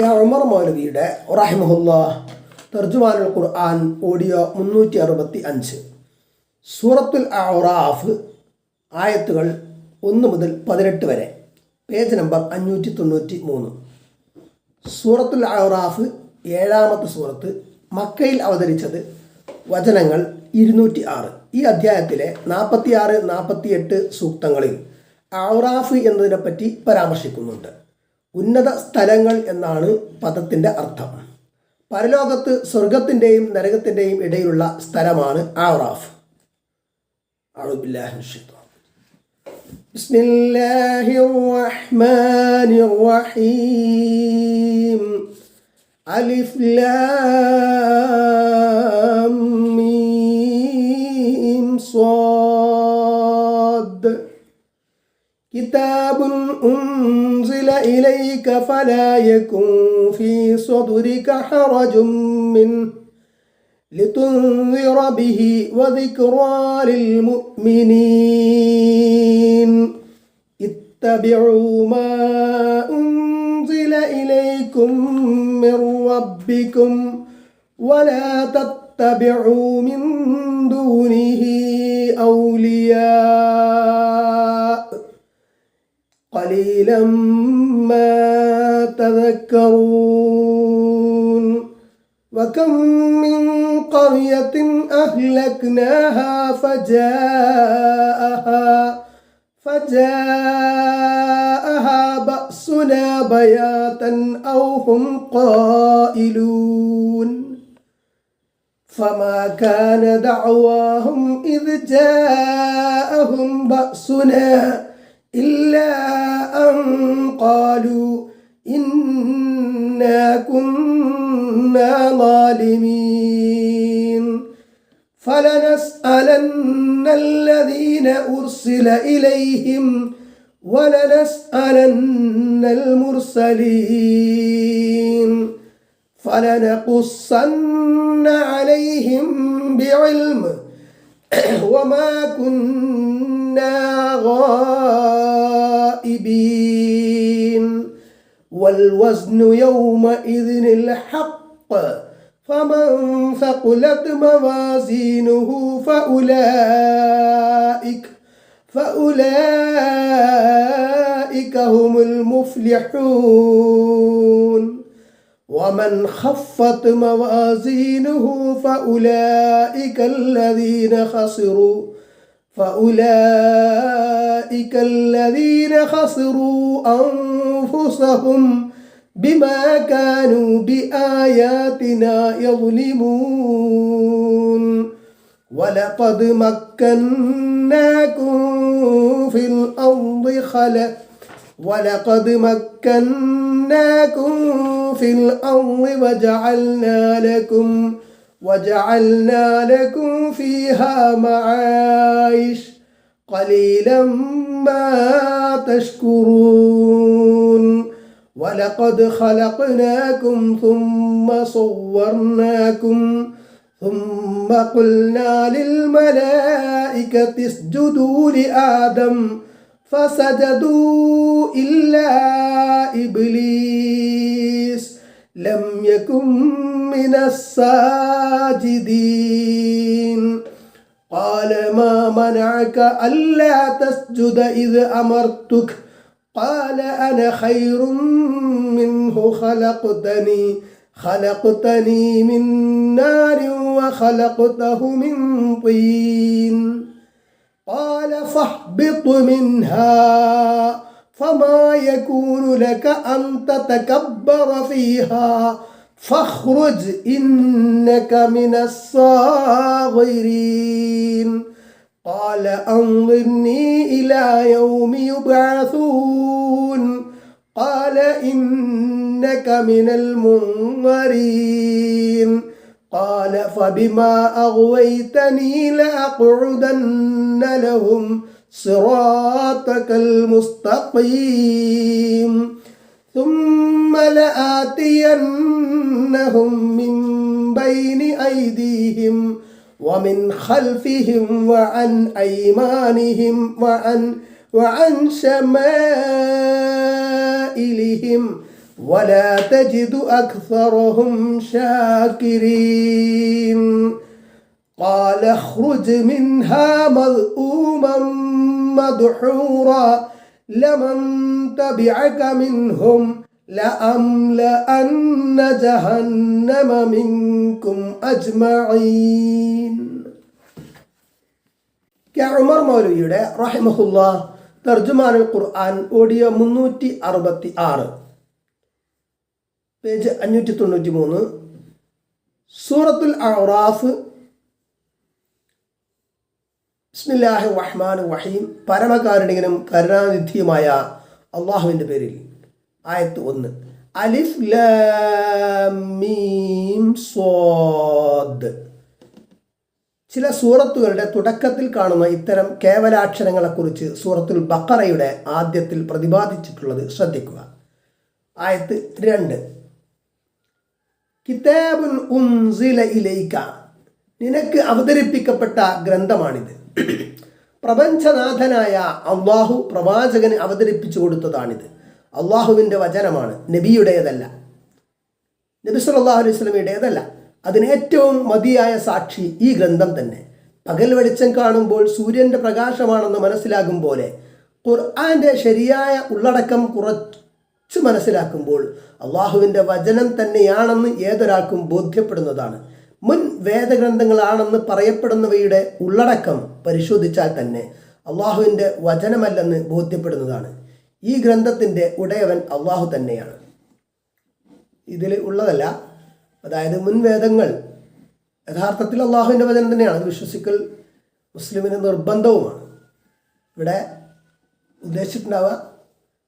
ഉമർ മൗലവിയുടെ റഹിമഹുല്ല തർജുമാനുൽ ഖുർആൻ ഓഡിയോ മുന്നൂറ്റി അറുപത്തി അഞ്ച് സൂറത്തുൽ ഔറാഫ് ആയത്തുകൾ ഒന്ന് മുതൽ പതിനെട്ട് വരെ. പേജ് നമ്പർ അഞ്ഞൂറ്റി തൊണ്ണൂറ്റി മൂന്ന് സൂറത്തുൽ ഔറാഫ് ഏഴാമത്തെ സൂറത്ത് മക്കയിൽ അവതരിച്ചത് വചനങ്ങൾ ഇരുന്നൂറ്റി ആറ് ഈ അധ്യായത്തിലെ നാൽപ്പത്തിയാറ് നാൽപ്പത്തിയെട്ട് സൂക്തങ്ങളിൽ ഔറാഫ് എന്നതിനെപ്പറ്റി പരാമർശിക്കുന്നുണ്ട്. ഉന്നത സ്ഥലങ്ങൾ എന്നാണ് പദത്തിന്റെ അർത്ഥം. പരലോകത്ത് സ്വർഗത്തിന്റെയും നരകത്തിന്റെയും ഇടയിലുള്ള സ്ഥലമാണ് ആറാഫ്. അലിഫ് كتاب أنزل إليك فلا يكن في صدرك حرج منه لتنذر به وذكرى للمؤمنين. اتبعوا ما أنزل إليكم من ربكم ولا تتبعوا من دونه أولياء. قليلا ما تذكرون وكم من قرية أهلكناها فجاءها فجاءها بأسنا بياتا أو هم قائلون فما كان دعواهم إذ جاءهم بأسنا إلا أن قالوا إنا كنا ظالمين. فلنسألن الذين أرسل إليهم ولنسألن المرسلين. فلنقصن عليهم بعلم وما كنا غائبين. والوزن يومئذ الحق فمن ثقلت موازينه فأولئك فأولئك هم المفلحون. ومن خفت موازينه فأولئك الذين خسروا فأولئك الذين خسروا أنفسهم بما كانوا بآياتنا يظلمون. ولقد مكناكم في الأرض خلق ولقد مكناكم في الأرض وجعلنا لكم وجعلنا لكم فيها معايش قليلا ما تشكرون. ولقد خلقناكم ثم صورناكم ثم قلنا للملائكة اسجدوا لآدم فسجدوا إلا إبليس لم يكن من الساجدين. قال ما منعك ألا تسجد إذ أمرتك؟ قال أنا خير منه خلقتني خلقتني من نار وخلقته من طين. قال فاهبط منها فما يكون لك أن تتكبر فيها فاخرج إنك من الصاغرين. قال أنظرني إلى يوم يبعثون. قال إنك من المنظرين. قال فبما أغويتني لأقعدن لهم صراطك المستقيم. ثم لآتينهم من بين أيديهم ومن خلفهم وعن أيمانهم وعن وعن شمائلهم ولا تجد أكثرهم شاكرين قال اخرج منها مذءوما مدحورا لمن تبعك منهم لأملأن جهنم منكم أجمعين കെ ഉമർ മൗലവിയുടെ റഹിമഹുല്ല തർജുമാനുൽ ഖുർആൻ ഓഡിയോ മുന്നൂറ്റി അറുപത്തി ആറ് പേജ് അഞ്ഞൂറ്റി തൊണ്ണൂറ്റി മൂന്ന് സൂറത്തുൽ അറാഫ് ബിസ്മില്ലാഹി റഹ്മാൻ റഹീം പരമകാരുണികനും കരുണാനിധിയുമായ അള്ളാഹുവിന്റെ പേരിൽ. ആയത്ത് ഒന്ന്. അലിഫ് ലീം സ്വാദ്. ചില സൂറത്തുകളുടെ തുടക്കത്തിൽ കാണുന്ന ഇത്തരം കേവലാക്ഷരങ്ങളെക്കുറിച്ച് സൂറത്തുൽ ബക്കറയുടെ ആദ്യത്തിൽ പ്രതിപാദിച്ചിട്ടുള്ളത് ശ്രദ്ധിക്കുക. ആയത്ത് രണ്ട്. കിതാബുൻ ഉൻസില ഇലൈക. നിനക്ക് അവതരിപ്പിക്കപ്പെട്ട ഗ്രന്ഥമാണിത്. പ്രപഞ്ചനാഥനായ അള്ളാഹു പ്രവാചകന് അവതരിപ്പിച്ചു കൊടുത്തതാണിത്. അള്ളാഹുവിന്റെ വചനമാണ് നബിയുടേതല്ല. നബി സല്ലല്ലാഹു അലൈഹി സ്വലമിയുടേതല്ല അതിന് ഏറ്റവും മതിയായ സാക്ഷി ഈ ഗ്രന്ഥം തന്നെ. പകൽ വെളിച്ചം കാണുമ്പോൾ സൂര്യന്റെ പ്രകാശമാണെന്ന് മനസ്സിലാകും പോലെ ഖുർആാന്റെ ശരിയായ ഉള്ളടക്കം കുറച്ചു മനസ്സിലാക്കുമ്പോൾ അള്ളാഹുവിന്റെ വചനം തന്നെയാണെന്ന് ഏതൊരാൾക്കും ബോധ്യപ്പെടുന്നതാണ്. മുൻ വേദഗ്രന്ഥങ്ങളാണെന്ന് പറയപ്പെടുന്നവയുടെ ഉള്ളടക്കം പരിശോധിച്ചാൽ തന്നെ അള്ളാഹുവിന്റെ വചനമല്ലെന്ന് ബോധ്യപ്പെടുന്നതാണ്. ഈ ഗ്രന്ഥത്തിന്റെ ഉടയവൻ അള്ളാഹു തന്നെയാണ്. ഇതിൽ ഉള്ളതല്ല അതായത് മുൻ വേദങ്ങൾ യഥാർത്ഥത്തിൽ അള്ളാഹുവിന്റെ വചനം തന്നെയാണ്. അത് വിശ്വസിക്കൽ മുസ്ലിമിന് നിർബന്ധവുമാണ്. ഇവിടെ ഉദ്ദേശിച്ചിട്ടുണ്ടാവുക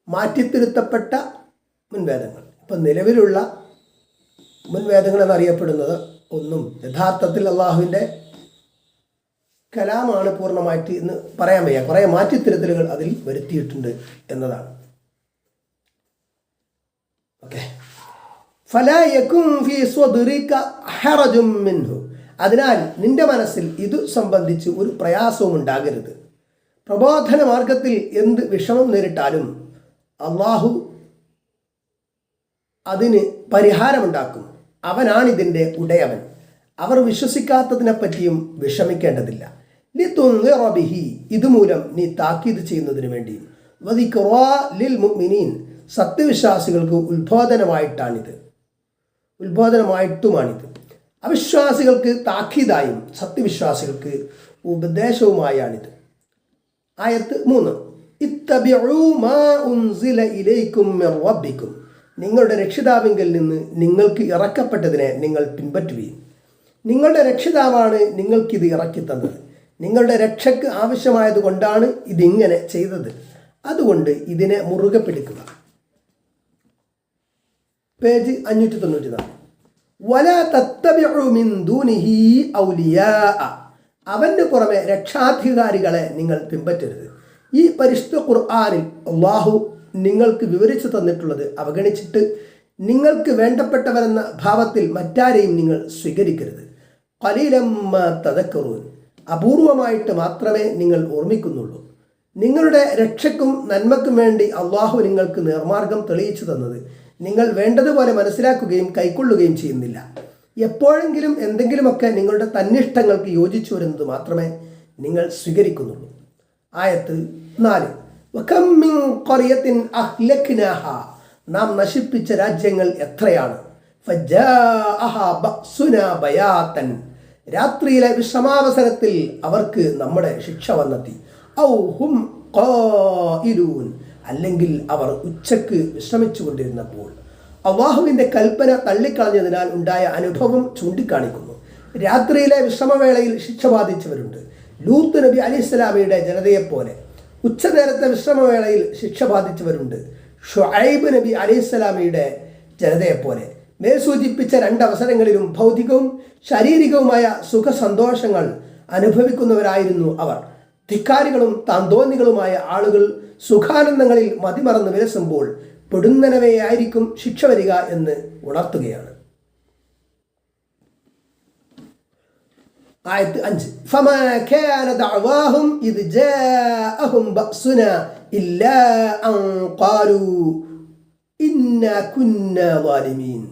മാറ്റിത്തിരുത്തപ്പെട്ട മുൻവേദങ്ങൾ. ഇപ്പം നിലവിലുള്ള മുൻവേദങ്ങൾ എന്നറിയപ്പെടുന്നത് ഒന്നും യഥാർത്ഥത്തിൽ അള്ളാഹുവിന്റെ കലാമാണ് പൂർണമായിട്ട് എന്ന് പറയാൻ വയ്യ. കുറേ മാറ്റിത്തിരുത്തലുകൾ അതിൽ വരുത്തിയിട്ടുണ്ട് എന്നതാണ്. ഓക്കെ. മിൻഹു. അതിനാൽ നിന്റെ മനസ്സിൽ ഇതു സംബന്ധിച്ച് ഒരു പ്രയാസവും ഉണ്ടാകരുത് പ്രബോധന മാർഗത്തിൽ എന്ത് വിഷമം നേരിട്ടാലും അള്ളാഹു അതിന് പരിഹാരമുണ്ടാക്കും. അവനാണിതിന്റെ ഉടയവൻ. അവർ വിശ്വസിക്കാത്തതിനെ പറ്റിയും വിഷമിക്കേണ്ടതില്ല. ലി തൊന്നിറബിഹി ഇതുമൂലം നീ താക്കീത് ചെയ്യുന്നതിന് വേണ്ടിയും വദിഖ്റാ ലിൽ മുഅ്മിനീൻ. സത്യവിശ്വാസികൾക്ക് ഉത്ബോധനമായിട്ടാണിത്. ഉത്ബോധനമായിട്ടുമാണിത്. അവിശ്വാസികൾക്ക് താക്കീതായും സത്യവിശ്വാസികൾക്ക് ഉപദേശവുമായാണിത്. ആയത്ത് മൂന്ന്. ഇലൈക്കും നിങ്ങളുടെ രക്ഷിതാവിങ്കിൽ നിന്ന് നിങ്ങൾക്ക് ഇറക്കപ്പെട്ടതിനെ നിങ്ങൾ പിൻപറ്റുകയും നിങ്ങളുടെ രക്ഷിതാവാണ് നിങ്ങൾക്കിത് ഇറക്കി തന്നത് നിങ്ങളുടെ രക്ഷയ്ക്ക് ആവശ്യമായതുകൊണ്ടാണ് ഇതിങ്ങനെ ചെയ്തത്. അതുകൊണ്ട് ഇതിനെ മുറുകെ പിടിക്കുക. പേജ് അഞ്ഞൂറ്റി തൊണ്ണൂറ്റി നാല് വല ദൂനിഹി ഔലിയാ. പുറമെ രക്ഷാധികാരികളെ നിങ്ങൾ പിൻപറ്റരുത്. ഈ പരിശുദ്ധ ഖുർആാനിൽ അള്ളാഹു നിങ്ങൾക്ക് വിവരിച്ചു തന്നിട്ടുള്ളത് അവഗണിച്ചിട്ട് നിങ്ങൾക്ക് വേണ്ടപ്പെട്ടവരെന്ന ഭാവത്തിൽ മറ്റാരെയും നിങ്ങൾ സ്വീകരിക്കരുത്. കലീലമ്മ തതക്കറൂൻ അപൂർവമായിട്ട് മാത്രമേ നിങ്ങൾ ഓർമ്മിക്കുന്നുള്ളൂ. നിങ്ങളുടെ രക്ഷയ്ക്കും നന്മക്കും വേണ്ടി അള്ളാഹു നിങ്ങൾക്ക് നേർമാർഗം തെളിയിച്ചു തന്നത് നിങ്ങൾ വേണ്ടതുപോലെ മനസ്സിലാക്കുകയും കൈക്കൊള്ളുകയും ചെയ്യുന്നില്ല. എപ്പോഴെങ്കിലും എന്തെങ്കിലുമൊക്കെ നിങ്ങളുടെ തന്നിഷ്ടങ്ങൾക്ക് യോജിച്ചു വരുന്നത് മാത്രമേ നിങ്ങൾ സ്വീകരിക്കുന്നുള്ളൂ. ആയത്ത് നാല്. നാം നശിപ്പിച്ച രാജ്യങ്ങൾ എത്രയാണ്? രാത്രിയിലെ വിശ്രമാവസരത്തിൽ അവർക്ക് നമ്മുടെ ശിക്ഷ വന്നെത്തി. അല്ലെങ്കിൽ അവർ ഉച്ചയ്ക്ക് വിശ്രമിച്ചു കൊണ്ടിരുന്നപ്പോൾ കൽപ്പന തള്ളിക്കളഞ്ഞതിനാൽ ഉണ്ടായ അനുഭവം ചൂണ്ടിക്കാണിക്കുന്നു. രാത്രിയിലെ വിശ്രമവേളയിൽ ശിക്ഷ ബാധിച്ചവരുണ്ട്. ലൂത്ത് നബി അലി ഇസ്ലാമിയുടെ ജനതയെപ്പോലെ ഉച്ചനേരത്തെ വിശ്രമവേളയിൽ ശിക്ഷ ബാധിച്ചവരുണ്ട്. ഷുഐബ് നബി അലി ഇസ്ലാമിയുടെ ജനതയെപ്പോലെ. മേൽ സൂചിപ്പിച്ച രണ്ടവസരങ്ങളിലും ഭൗതികവും ശാരീരികവുമായ സുഖസന്തോഷങ്ങൾ അനുഭവിക്കുന്നവരായിരുന്നു അവർ. ധിക്കാരികളും താന്തോന്നികളുമായ ആളുകൾ സുഖാനന്ദങ്ങളിൽ മതിമറന്ന് വിലസുമ്പോൾ പെടുന്നനവയായിരിക്കും ശിക്ഷ വരിക എന്ന് ഉണർത്തുകയാണ്. കുന്ന വാലിമീൻ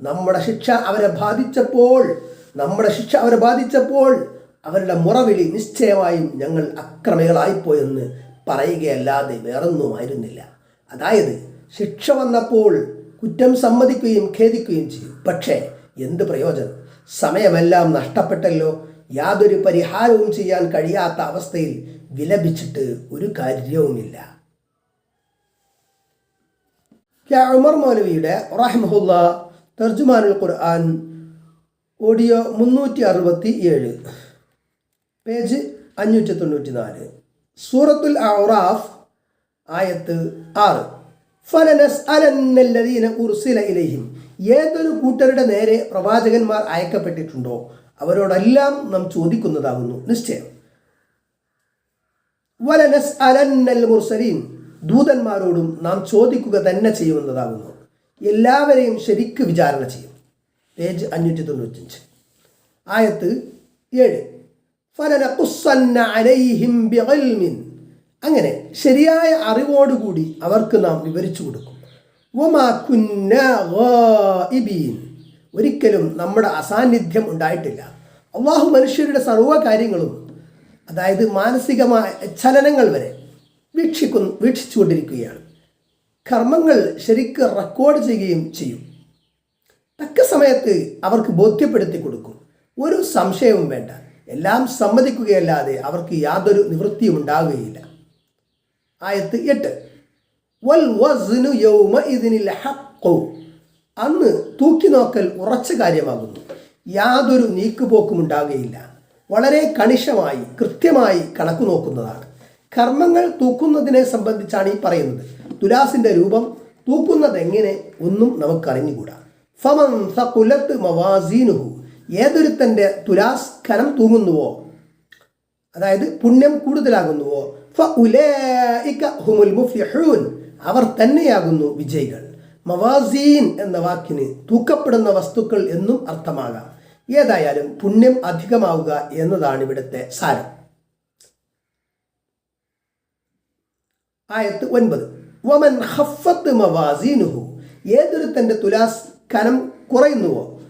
നമ്മുടെ ശിക്ഷ അവരെ ബാധിച്ചപ്പോൾ നമ്മുടെ ശിക്ഷ അവരെ ബാധിച്ചപ്പോൾ അവരുടെ മുറവിളി നിശ്ചയമായും ഞങ്ങൾ അക്രമികളായിപ്പോയെന്ന് പറയുകയല്ലാതെ വേറൊന്നുമായിരുന്നില്ല. അതായത് ശിക്ഷ വന്നപ്പോൾ കുറ്റം സമ്മതിക്കുകയും ഖേദിക്കുകയും ചെയ്യും. പക്ഷേ എന്ത് പ്രയോജനം? സമയമെല്ലാം നഷ്ടപ്പെട്ടല്ലോ. യാതൊരു പരിഹാരവും ചെയ്യാൻ കഴിയാത്ത അവസ്ഥയിൽ വിലപിച്ചിട്ട് ഒരു കാര്യവുമില്ല. ഉമർ മൗലവിയുടെ റഹ്മഹുല്ല തർജുമാനുൽ ഖുർആൻ ഓഡിയോ മുന്നൂറ്റി അറുപത്തി ഏഴ് പേജ് അഞ്ഞൂറ്റി തൊണ്ണൂറ്റി നാല് സൂറത്തുൽ ഔറാഫ് ആയത്ത് ആറ്. ഫലനസ് അലന്നല്ലദീന ഉർസില ഇലൈഹിം. ഏതൊരു കൂട്ടരുടെ നേരെ പ്രവാചകന്മാർ അയക്കപ്പെട്ടിട്ടുണ്ടോ? അവരോടെല്ലാം നാം ചോദിക്കുന്നതാകുന്നു. നിശ്ചയം. വലനസ് അലന്നൽ മുർസലീൻ. ദൂതന്മാരോടും നാം ചോദിക്കുക തന്നെ ചെയ്യുന്നതാകുന്നു എല്ലാവരെയും ശരിക്ക് വിചാരണ ചെയ്യും. പേജ് അഞ്ഞൂറ്റി തൊണ്ണൂറ്റഞ്ച് ആയത്ത് ഏഴ്. അങ്ങനെ ശരിയായ അറിവോടുകൂടി അവർക്ക് നാം വിവരിച്ചു കൊടുക്കും. ഒരിക്കലും നമ്മുടെ അസാന്നിധ്യം ഉണ്ടായിട്ടില്ല. അള്ളാഹു മനുഷ്യരുടെ സർവ കാര്യങ്ങളും അതായത് മാനസികമായ ചലനങ്ങൾ വരെ വീക്ഷിക്കുന്നു വീക്ഷിച്ചുകൊണ്ടിരിക്കുകയാണ്. കർമ്മങ്ങൾ ശരിക്ക് റെക്കോർഡ് ചെയ്യുകയും ചെയ്യും. തക്ക സമയത്ത് അവർക്ക് ബോധ്യപ്പെടുത്തി കൊടുക്കും. ഒരു സംശയവും വേണ്ട. എല്ലാം സമ്മതിക്കുകയല്ലാതെ അവർക്ക് യാതൊരു നിവൃത്തിയും ഉണ്ടാവുകയില്ല ആയത്ത് എട്ട്. വൽ വസ്നു യൗമ ഇതിനിൽ ഹഖു. അന്ന് തൂക്കി നോക്കൽ ഉറച്ച കാര്യമാകുന്നു. യാതൊരു നീക്കുപോക്കും ഉണ്ടാകുകയില്ല. വളരെ കണിശമായി കൃത്യമായി കണക്കു നോക്കുന്നതാണ്. കർമ്മങ്ങൾ തൂക്കുന്നതിനെ സംബന്ധിച്ചാണ് ഈ പറയുന്നത്. തുലാസിന്റെ രൂപം തൂക്കുന്നത് എങ്ങനെ ഒന്നും നമുക്ക് ഫമൻ സഖുലത്ത് മവാസീനുഹു. ഏതൊരുത്തന്റെ തുലാസ് കനം തൂങ്ങുന്നുവോ? അതായത് പുണ്യം കൂടുതലാകുന്നുവോ? ഫഉലൈക ഹുമുൽ മുഫ്ലിഹൂൻ. അവർ തന്നെയാകുന്നു വിജയികൾ. മവാസീൻ എന്ന വാക്കിന് തൂക്കപ്പെടുന്ന വസ്തുക്കൾ എന്നും അർത്ഥമാകാം. ഏതായാലും പുണ്യം അധികമാവുക എന്നതാണ് ഇവിടുത്തെ സാരം. ആയത്ത് ഒൻപത്. വമൻ ഹഫത്ത് മവാസീനുഹു. ഏതൊരു തന്റെ തുലാസ് കനം കുറയുന്നുവോ?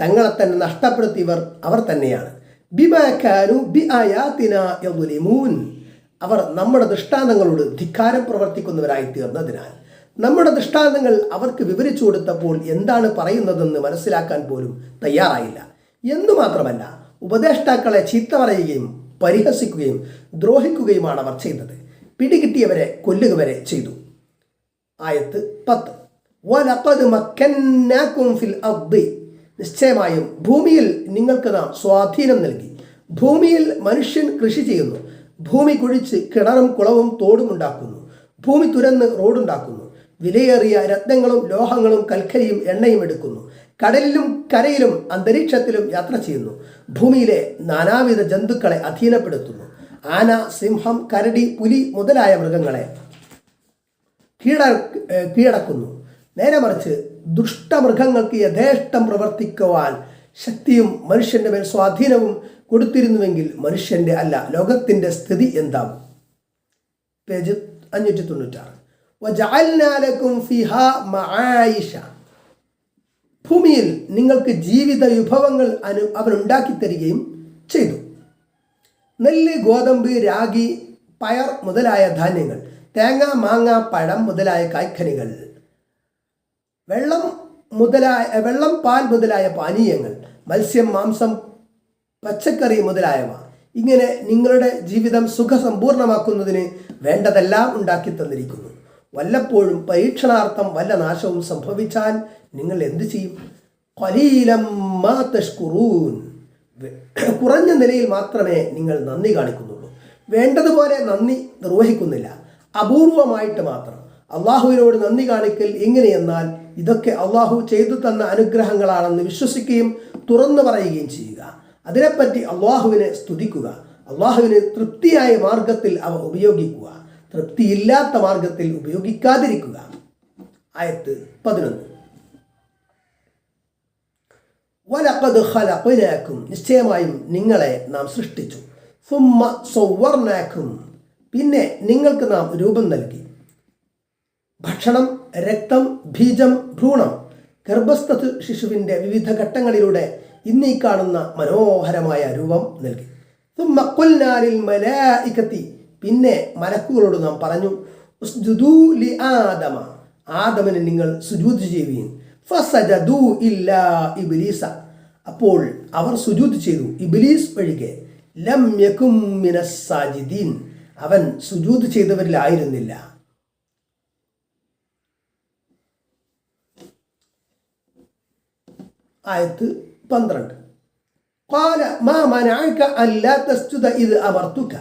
തങ്ങളെ തന്നെ നഷ്ടപ്പെടുത്തിയവർ അവർ തന്നെയാണ്. ബിമാക്കാനു ബി അവർ നമ്മുടെ ദൃഷ്ടാന്തങ്ങളോട് ധിക്കാരം പ്രവർത്തിക്കുന്നവരായി തീർന്നതിനാൽ നമ്മുടെ ദൃഷ്ടാന്തങ്ങൾ അവർക്ക് വിവരിച്ചു കൊടുത്തപ്പോൾ എന്താണ് പറയുന്നതെന്ന് മനസ്സിലാക്കാൻ പോലും തയ്യാറായില്ല. എന്നു മാത്രമല്ല ഉപദേഷ്ടാക്കളെ ചീത്ത പറയുകയും പരിഹസിക്കുകയും ദ്രോഹിക്കുകയുമാണ് അവർ ചെയ്തത്. പിടികിട്ടിയവരെ കൊല്ലുക വരെ ചെയ്തു. ആയത്ത് പത്ത്. നിശ്ചയമായും ഭൂമിയിൽ നിങ്ങൾക്ക് നാം സ്വാധീനം നൽകി. ഭൂമിയിൽ മനുഷ്യൻ കൃഷി ചെയ്യുന്നു. ഭൂമി കുഴിച്ച് കിണറും കുളവും തോടും ഉണ്ടാക്കുന്നു. ഭൂമി തുരന്ന് റോഡുണ്ടാക്കുന്നു. വിലയേറിയ രത്നങ്ങളും ലോഹങ്ങളും കൽക്കരിയും എണ്ണയും എടുക്കുന്നു. കടലിലും കരയിലും അന്തരീക്ഷത്തിലും യാത്ര ചെയ്യുന്നു. ഭൂമിയിലെ നാനാവിധ ജന്തുക്കളെ അധീനപ്പെടുത്തുന്നു. ആന സിംഹം കരടി പുലി മുതലായ മൃഗങ്ങളെ കീഴ കീഴടക്കുന്നു. നേരെ മറിച്ച് ദുഷ്ടമൃഗങ്ങൾക്ക് യഥേഷ്ടം പ്രവർത്തിക്കുവാൻ ശക്തിയും മനുഷ്യന്റെ മേൽ സ്വാധീനവും കൊടുത്തിരുന്നുവെങ്കിൽ മനുഷ്യന്റെ അല്ല ലോകത്തിന്റെ സ്ഥിതി എന്താവും? പേജ് അഞ്ഞൂറ്റി തൊണ്ണൂറ്റാറ് ഭൂമിയിൽ നിങ്ങൾക്ക് ജീവിത വിഭവങ്ങൾ അനു അവൻ ഉണ്ടാക്കി തരികയും ചെയ്തു. നെല്ല് ഗോതമ്പ് രാഗി പയർ മുതലായ ധാന്യങ്ങൾ തേങ്ങ മാങ്ങ പഴം മുതലായ കായ്ക്കനികൾ വെള്ളം മുതലായ വെള്ളം പാൽ മുതലായ പാനീയങ്ങൾ മത്സ്യം മാംസം പച്ചക്കറി മുതലായവ. ഇങ്ങനെ നിങ്ങളുടെ ജീവിതം സുഖസമ്പൂർണമാക്കുന്നതിന് വേണ്ടതെല്ലാം ഉണ്ടാക്കി തന്നിരിക്കുന്നു. വല്ലപ്പോഴും പരീക്ഷണാർത്ഥം വല്ല നാശവും സംഭവിച്ചാൽ നിങ്ങൾ എന്തു ചെയ്യും? തഷ്കുറൂൻ. കുറഞ്ഞ നിലയിൽ മാത്രമേ നിങ്ങൾ നന്ദി കാണിക്കുന്നുള്ളൂ. വേണ്ടതുപോലെ നന്ദി നിർവഹിക്കുന്നില്ല. അപൂർവമായിട്ട് മാത്രം. അള്ളാഹുവിനോട് നന്ദി കാണിക്കൽ എങ്ങനെയെന്നാൽ ഇതൊക്കെ അള്ളാഹു ചെയ്തു തന്ന അനുഗ്രഹങ്ങളാണെന്ന് വിശ്വസിക്കുകയും തുറന്നു പറയുകയും ചെയ്യുക. അതിനെപ്പറ്റി അള്ളാഹുവിനെ സ്തുതിക്കുക. അള്ളാഹുവിന് തൃപ്തിയായ മാർഗത്തിൽ അവ ഉപയോഗിക്കുക. തൃപ്തിയില്ലാത്ത മാർഗത്തിൽ ഉപയോഗിക്കാതിരിക്കുക. ആയത്ത് പതിനൊന്ന്. വലഖദ് ഖലഖനാക്കും നിശ്ചയമായും നിങ്ങളെ നാം സൃഷ്ടിച്ചു. സുമ്മ സൗവർനാക്കും പിന്നെ നിങ്ങൾക്ക് നാം രൂപം നൽകി. ഭക്ഷണം രക്തം ബീജം ഭ്രൂണം ഗർഭസ്ഥ ശിശുവിന്റെ വിവിധ ഘട്ടങ്ങളിലൂടെ ഇന്ന് ഈ കാണുന്ന മനോഹരമായ രൂപം നൽകി. മക്കൊൽനാലിൽ മലായിക്കത്തി. പിന്നെ മലക്കുകളോട് നാം പറഞ്ഞു ആദമ. ആദമന് നിങ്ങൾ സുജൂത് ചെയ്യുകയും അപ്പോൾ അവർ സുജൂത് ചെയ്തു ഇബിലീസ് ഒഴികെ ലം യക്കും അവൻ സുജൂത് ചെയ്തവരിലായിരുന്നില്ല ആയത്ത് പന്ത്രണ്ട്. പാല മാ ഇത് അവർത്തുക.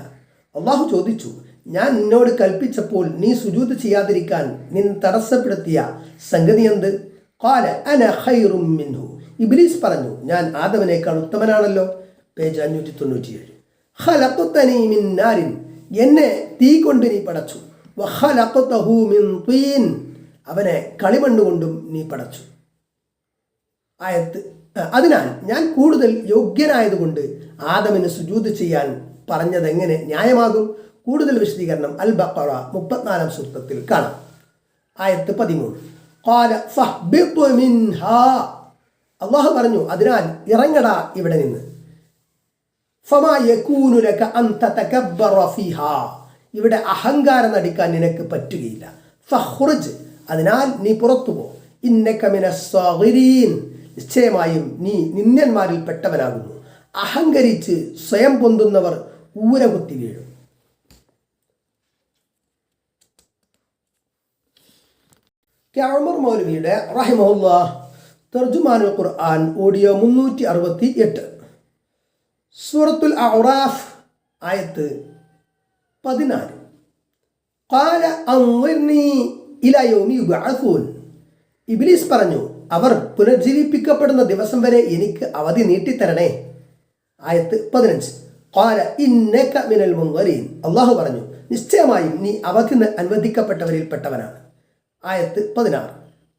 അള്ളാഹു ചോദിച്ചു ഞാൻ നിന്നോട് കൽപ്പിച്ചപ്പോൾ നീ സുജൂത് ചെയ്യാതിരിക്കാൻ നിൻ തടസ്സപ്പെടുത്തിയ സംഗതി എന്ത്? കാല അന ഹൈറും മിൻഹു. ഇബ്ലീസ് പറഞ്ഞു ഞാൻ ആദവനേക്കാൾ ഉത്തമനാണല്ലോ. പേജ് അഞ്ഞൂറ്റി തൊണ്ണൂറ്റിയേഴ് ഹലക്കുത്തനി എന്നെ തീ കൊണ്ട് നീ പടച്ചു. മിൻ അവനെ കളിമണ്ണുകൊണ്ടും നീ പടച്ചു. ആയത്ത് അതിനാൽ ഞാൻ കൂടുതൽ യോഗ്യനായതുകൊണ്ട് ആദമിന് സുജൂത് ചെയ്യാൻ പറഞ്ഞതെങ്ങനെ ന്യായമാകും? കൂടുതൽ വിശദീകരണം അൽ ബക്കറ മുപ്പത്തിനാലാം സൂത്രത്തിൽ കാണാം. ആയത്ത് പതിമൂന്ന്. അള്ളാഹു പറഞ്ഞു അതിനാൽ ഇറങ്ങടാ ഇവിടെ നിന്ന്. ഇവിടെ അഹങ്കാരം നടിക്കാൻ നിനക്ക് പറ്റുകയില്ല. ഫഹ്റുജ് അതിനാൽ നീ പുറത്തു പോ. ഇന്നക്കമിന നിശ്ചയമായും നീ നിന്യന്മാരിൽ പെട്ടവനാകുന്നു അഹങ്കരിച്ച് സ്വയം പൊന്തുന്നവർ ഊര കുത്തി വീഴും ക്യാമർ മൗലവിയുടെ റഹിമഹുല്ല തർജുമാനുൽ ഖുർആൻ ഓഡിയോ മുന്നൂറ്റി അറുപത്തി എട്ട് സൂറത്തുൽ അറാഫ് ആയത്ത് പതിനാല് قال أنظرني إلى يوم يبعثون ഇബ്ലീസ് പറഞ്ഞു അവർ പുനർജീവിപ്പിക്കപ്പെടുന്ന ദിവസം വരെ എനിക്ക് അവധി നീട്ടിത്തരണേ ആയത്ത് പതിനഞ്ച് قال إنك من المنظرين അള്ളാഹു പറഞ്ഞു നിശ്ചയമായും നീ അവധി ന- അനുവദിക്കപ്പെട്ടവരിൽപ്പെട്ടവനാണ് ആയത്ത് പതിനാറ്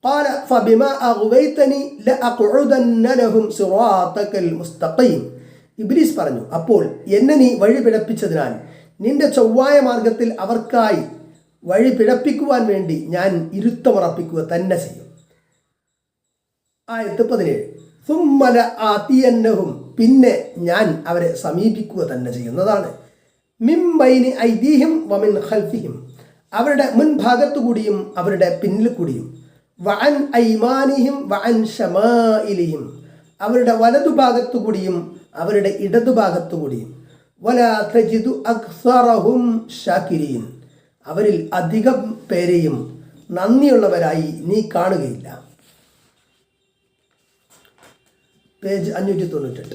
قال فبما أغويتني لأقعدن لهم صراطك المستقيم ഇബ്ലീസ് പറഞ്ഞു അപ്പോൾ എന്നെ നീ വഴി പിഴപ്പിച്ചതിനാൽ നിന്റെ ചൊവ്വായ മാർഗത്തിൽ അവർക്കായി വഴി പിഴപ്പിക്കുവാൻ വേണ്ടി ഞാൻ ഇരുത്തമുറപ്പിക്കുക തന്നെ ചെയ്യും ആയത്ത് പതിനേഴ്. സുമ്മല ആത്തിയന്നഹും പിന്നെ ഞാൻ അവരെ സമീപിക്കുക തന്നെ ചെയ്യുന്നതാണ്. മിംബൈനി ഐദീഹിം വമിൻ ഖൽഫിഹിം. അവരുടെ മുൻഭാഗത്തു കൂടിയും അവരുടെ പിന്നിൽ കൂടിയും. വഅൻ ഐമാനിഹിം വഅൻ ഷമാഇലിഹിം അവരുടെ വലതുഭാഗത്തു കൂടിയും അവരുടെ ഇടതുഭാഗത്തു കൂടിയും. വലാ തജിദു അക്സറഹും ഷാക്കിരീൻ. അവരിൽ അധികം പേരെയും നന്ദിയുള്ളവരായി നീ കാണുകയില്ല. പേജ് അഞ്ഞൂറ്റി തൊണ്ണൂറ്റെട്ട്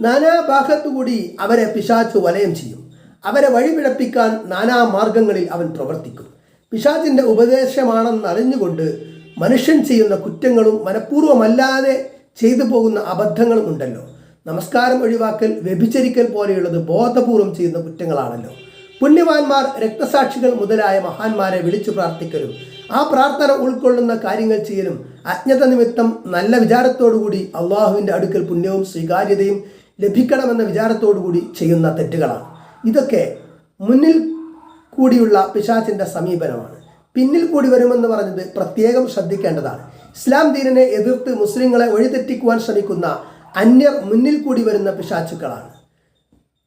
നാനാഭാഗത്തുകൂടി അവരെ പിശാച്ച് വലയം ചെയ്യും. അവരെ വഴിപിഴപ്പിക്കാൻ നാനാ മാർഗങ്ങളിൽ അവൻ പ്രവർത്തിക്കും. പിശാചിന്റെ ഉപദേശമാണെന്ന് അറിഞ്ഞുകൊണ്ട് മനുഷ്യൻ ചെയ്യുന്ന കുറ്റങ്ങളും മനഃപൂർവമല്ലാതെ ചെയ്തു പോകുന്ന അബദ്ധങ്ങളും ഉണ്ടല്ലോ. നമസ്കാരം ഒഴിവാക്കൽ വ്യഭിചരിക്കൽ പോലെയുള്ളത് ബോധപൂർവം ചെയ്യുന്ന കുറ്റങ്ങളാണല്ലോ. പുണ്യവാന്മാർ രക്തസാക്ഷികൾ മുതലായ മഹാന്മാരെ വിളിച്ചു പ്രാർത്ഥിക്കലും ആ പ്രാർത്ഥന ഉൾക്കൊള്ളുന്ന കാര്യങ്ങൾ ചെയ്യലും അജ്ഞത നിമിത്തം നല്ല വിചാരത്തോടുകൂടി അള്ളാഹുവിന്റെ അടുക്കൽ പുണ്യവും സ്വീകാര്യതയും ലഭിക്കണമെന്ന വിചാരത്തോടുകൂടി ചെയ്യുന്ന തെറ്റുകളാണ്. ഇതൊക്കെ മുന്നിൽ കൂടിയുള്ള പിശാചിന്റെ സമീപനമാണ്. പിന്നിൽ കൂടി വരുമെന്ന് പറഞ്ഞത് പ്രത്യേകം ശ്രദ്ധിക്കേണ്ടതാണ്. ഇസ്ലാം ദീനിനെ എതിർത്ത് മുസ്ലിങ്ങളെ വഴിതെറ്റിക്കുവാൻ ശ്രമിക്കുന്ന അന്യർ മുന്നിൽ കൂടി വരുന്ന പിശാചുക്കളാണ്.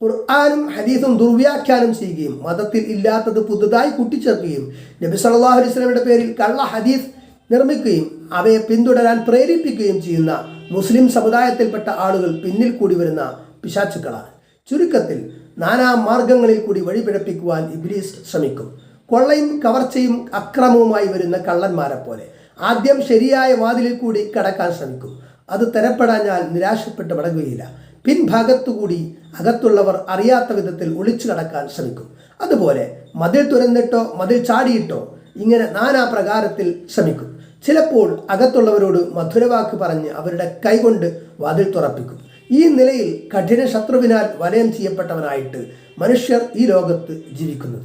ഖുർആാനും ഹദീസും ദുർവ്യാഖ്യാനം ചെയ്യുകയും മതത്തിൽ ഇല്ലാത്തത് പുതുതായി കൂട്ടിച്ചേർക്കുകയും നബി സല്ലല്ലാഹു അലൈഹി വസല്ലമയുടെ പേരിൽ കള്ള ഹദീസ് നിർമ്മിക്കുകയും അവയെ പിന്തുടരാൻ പ്രേരിപ്പിക്കുകയും ചെയ്യുന്ന മുസ്ലിം സമുദായത്തിൽപ്പെട്ട ആളുകൾ പിന്നിൽ കൂടി വരുന്ന പിശാച്ചുക്കളാണ് ചുരുക്കത്തിൽ നാനാ മാർഗങ്ങളിൽ കൂടി വഴിപിഴപ്പിക്കുവാൻ ഇബ്ലീസ് ശ്രമിക്കും. കൊള്ളയും കവർച്ചയും അക്രമവുമായി വരുന്ന കള്ളന്മാരെ പോലെ ആദ്യം ശരിയായ വാതിലിൽ കൂടി കടക്കാൻ ശ്രമിക്കും. അത് തരപ്പെടാഞ്ഞാൽ നിരാശപ്പെട്ട് മടങ്ങുകയില്ല. പിൻഭാഗത്തുകൂടി അകത്തുള്ളവർ അറിയാത്ത വിധത്തിൽ ഒളിച്ചു കടക്കാൻ ശ്രമിക്കും. അതുപോലെ മതിൽ തുരന്നിട്ടോ മതിൽ ചാടിയിട്ടോ ഇങ്ങനെ നാനാ പ്രകാരത്തിൽ ശ്രമിക്കും. ചിലപ്പോൾ അകത്തുള്ളവരോട് മധുരവാക്ക് പറഞ്ഞ് അവരുടെ കൈകൊണ്ട് വാതിൽ തുറപ്പിക്കും. ഈ നിലയിൽ കഠിന ശത്രുവിനാൽ വലയം ചെയ്യപ്പെട്ടവനായിട്ട് മനുഷ്യർ ഈ ലോകത്ത് ജീവിക്കുന്നത്.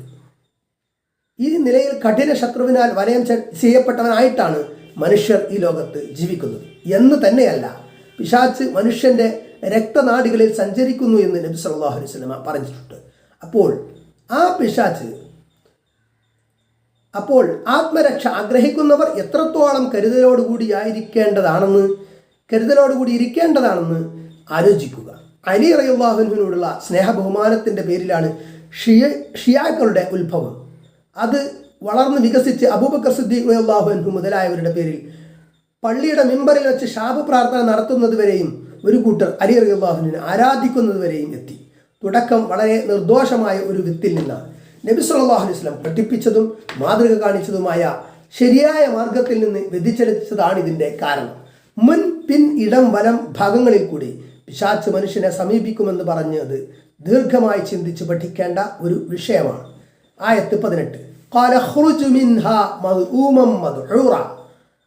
ഈ നിലയിൽ കഠിന ശത്രുവിനാൽ വലയം ചെയ്യപ്പെട്ടവനായിട്ടാണ് മനുഷ്യർ ഈ ലോകത്ത് ജീവിക്കുന്നത്. എന്ന് തന്നെയല്ല പിശാച്ച് മനുഷ്യന്റെ രക്തനാടികളിൽ സഞ്ചരിക്കുന്നു എന്ന് നബി സല്ലാഹു അലൈഹി സ്വലമ പറഞ്ഞിട്ടുണ്ട്. അപ്പോൾ ആ പിശാച്ച് അപ്പോൾ ആത്മരക്ഷ ആഗ്രഹിക്കുന്നവർ എത്രത്തോളം കരുതലോടുകൂടി ആയിരിക്കേണ്ടതാണെന്ന് കരുതലോടുകൂടി ഇരിക്കേണ്ടതാണെന്ന് ആലോചിക്കുക. അലി റയുല്ലാഹുവിനോടുള്ള സ്നേഹബഹുമാനത്തിന്റെ പേരിലാണ് ഷിയ ഷിയാക്കളുടെ ഉത്ഭവം. അത് വളർന്ന് വികസിച്ച് അബൂബക്കർ സിദ്ദീഖ് അള്ളാഹുൻഹു മുതലായവരുടെ പേരിൽ പള്ളിയുടെ മിമ്പറിൽ വെച്ച് ശാപ പ്രാർത്ഥന നടത്തുന്നത് വരെയും ഒരു കൂട്ടർ അലി റബിള്ളാഹുവിനെ ആരാധിക്കുന്നത് വരെയും എത്തി. തുടക്കം വളരെ നിർദോഷമായ ഒരു വിത്തിൽ നിന്നാണ്. നബി സല്ലാഹു അലൈസ്ലാം പഠിപ്പിച്ചതും മാതൃക കാണിച്ചതുമായ ശരിയായ മാർഗത്തിൽ നിന്ന് വ്യതിചലിച്ചതാണ് ഇതിന്റെ കാരണം. മുൻ പിൻ ഇടം വലം ഭാഗങ്ങളിൽ കൂടി പിശാച്ച് മനുഷ്യനെ സമീപിക്കുമെന്ന് പറഞ്ഞത് ദീർഘമായി ചിന്തിച്ച് പഠിക്കേണ്ട ഒരു വിഷയമാണ്. ആയത്ത് പതിനെട്ട്.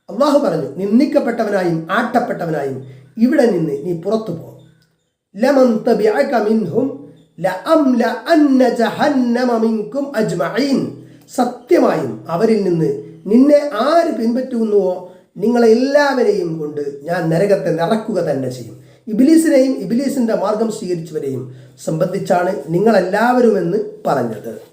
അള്ളാഹു പറഞ്ഞു നിന്ദിക്കപ്പെട്ടവനായും ആട്ടപ്പെട്ടവനായും ഇവിടെ നിന്ന് നീ പുറത്തു പോകും ലമൻ മിൻഹും ജഹന്നമ മിൻകും അജ്മഈൻ. സത്യമായും അവരിൽ നിന്ന് നിന്നെ ആര് പിൻപറ്റുന്നുവോ നിങ്ങളെ എല്ലാവരെയും കൊണ്ട് ഞാൻ നരകത്തെ നിറക്കുക തന്നെ ചെയ്യും. ഇബിലീസിനെയും ഇബിലീസിന്റെ മാർഗം സ്വീകരിച്ചവരെയും സംബന്ധിച്ചാണ് നിങ്ങളെല്ലാവരുമെന്ന് പറഞ്ഞത്.